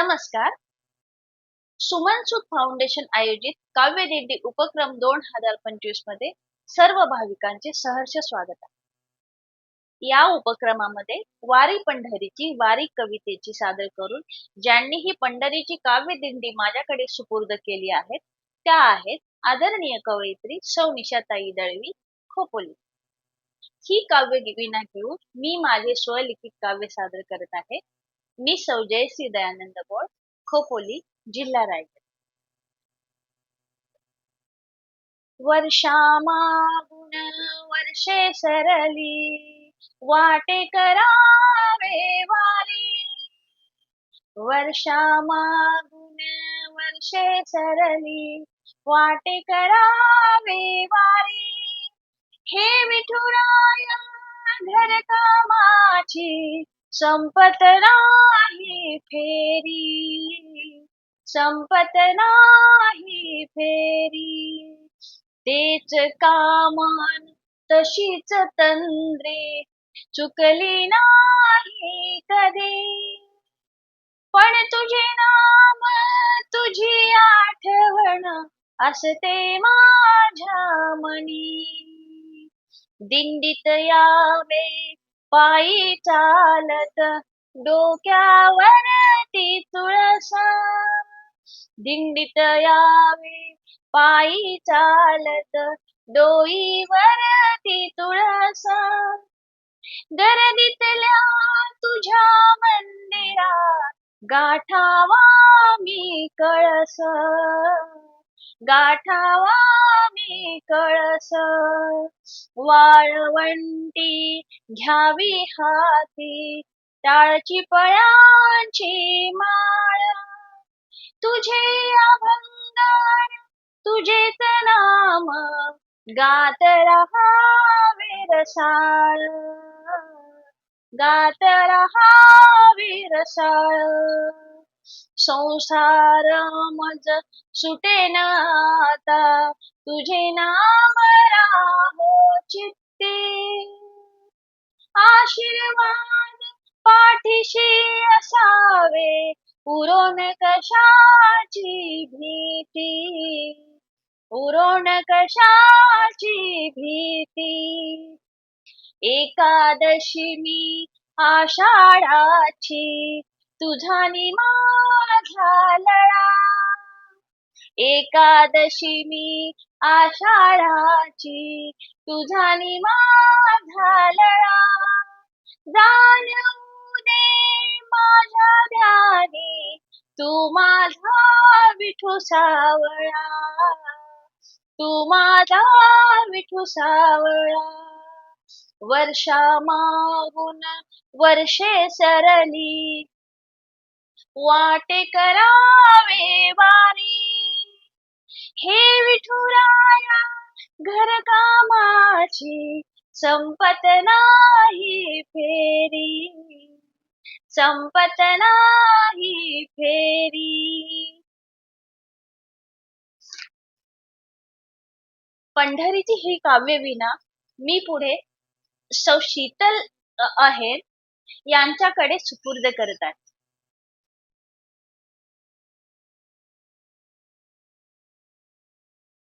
नमस्कार. सुमन सुत फाउंडेशन आयोजित काव्यदिंडी उपक्रम दोन हजार पंचवीसमध्ये सर्व भाविकांचे सहर्ष स्वागत आहे. या उपक्रमामध्ये वारी पंढरीची वारी कवितेची सादर करून ज्यांनी ही पंढरीची काव्यदिंडी माझ्याकडे सुपूर्द केली आहेत त्या आहेत आदरणीय कवयित्री सौ निशाताई दळवी खोपोली. ही काव्य गिविना घेऊन मी माझे स्वलिखित काव्य सादर करत आहे. मी सौ जयश्री दयानंद बोळ खोपोली जिल्हा रायगड. वर्षामागुण वर्षे सरली वाटे करावे वारी. वर्षामागुण वर्षे सरली वाटे करावे वारी. हे विठुराया घर कामाची संपत नाही फेरी. संपत नाही फेरी. तेच कामान तशीच तंद्रे. चुकली नाही कधी. पण तुझे नाम तुझी आठवण असते माझ्या मनी. दिंडीत यावे पायी चालत डोक्यावर ती दिंडीत यावे पायी चालत डोईवर ती तुळस. गर्दीतल्या तुझ्या मंदिरात गाठावा मी कळस. गाठावा मी कळस. वाळवंटी घ्यावी हाती टाळची पळांची माळ. तुझे अभंगार तुझेच नाम गात रहावे रसाळ गात रहावे रसाळ संसार मज ना आता तुझे नाम राहो चित्ते. आशीर्वाद पाठीशी असावे पुरोन कशाची भीती? पुरोन कशाची भीती? एकादशी मी आषाढाची तुझा माझा लळा. एकादशी मी आषाढाची तुझा माझा लळा जाणवू दे माझ्या ध्यानी तू माझा विठू सावळा. तू माझा विठू सावळा. वर्षा मागून वर्षे सरली. वाटे करावे कामाची संपत नाही फेरी. संपत नाही फेरी. पंढरीची ही काव्य विना मी पुढे सौ शीतल आहेत यांच्याकडे सुपूर्द करत आहे.